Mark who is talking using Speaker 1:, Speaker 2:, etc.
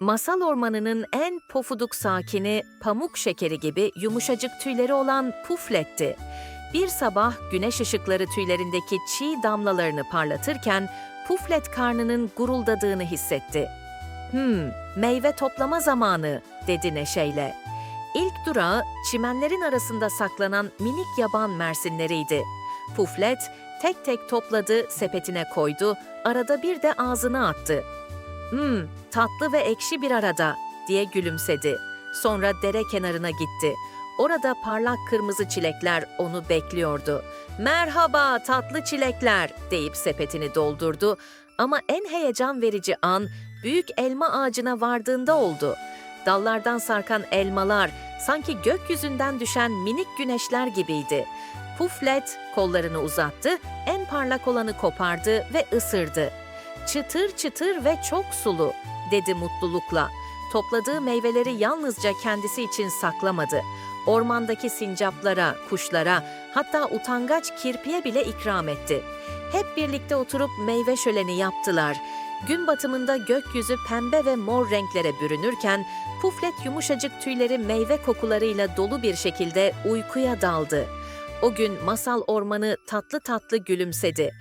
Speaker 1: Masal ormanının en pofuduk sakini pamuk şekeri gibi yumuşacık tüyleri olan Puflet'ti. Bir sabah güneş ışıkları tüylerindeki çiğ damlalarını parlatırken Puflet karnının guruldadığını hissetti. Hmm, meyve toplama zamanı, dedi neşeyle. İlk durağı çimenlerin arasında saklanan minik yaban mersinleriydi. Puflet tek tek topladı, sepetine koydu, arada bir de ağzına attı. Hmm, tatlı ve ekşi bir arada, diye gülümsedi. Sonra dere kenarına gitti. Orada parlak kırmızı çilekler onu bekliyordu. Merhaba tatlı çilekler deyip sepetini doldurdu. Ama en heyecan verici an büyük elma ağacına vardığında oldu. Dallardan sarkan elmalar sanki gökyüzünden düşen minik güneşler gibiydi. Puflet kollarını uzattı, en parlak olanı kopardı ve ısırdı. Çıtır çıtır ve çok sulu, dedi mutlulukla. Topladığı meyveleri yalnızca kendisi için saklamadı. Ormandaki sincaplara, kuşlara, hatta utangaç kirpiye bile ikram etti. Hep birlikte oturup meyve şöleni yaptılar. Gün batımında gökyüzü pembe ve mor renklere bürünürken Puflet yumuşacık tüyleri meyve kokularıyla dolu bir şekilde uykuya daldı. O gün masal ormanı tatlı tatlı gülümsedi.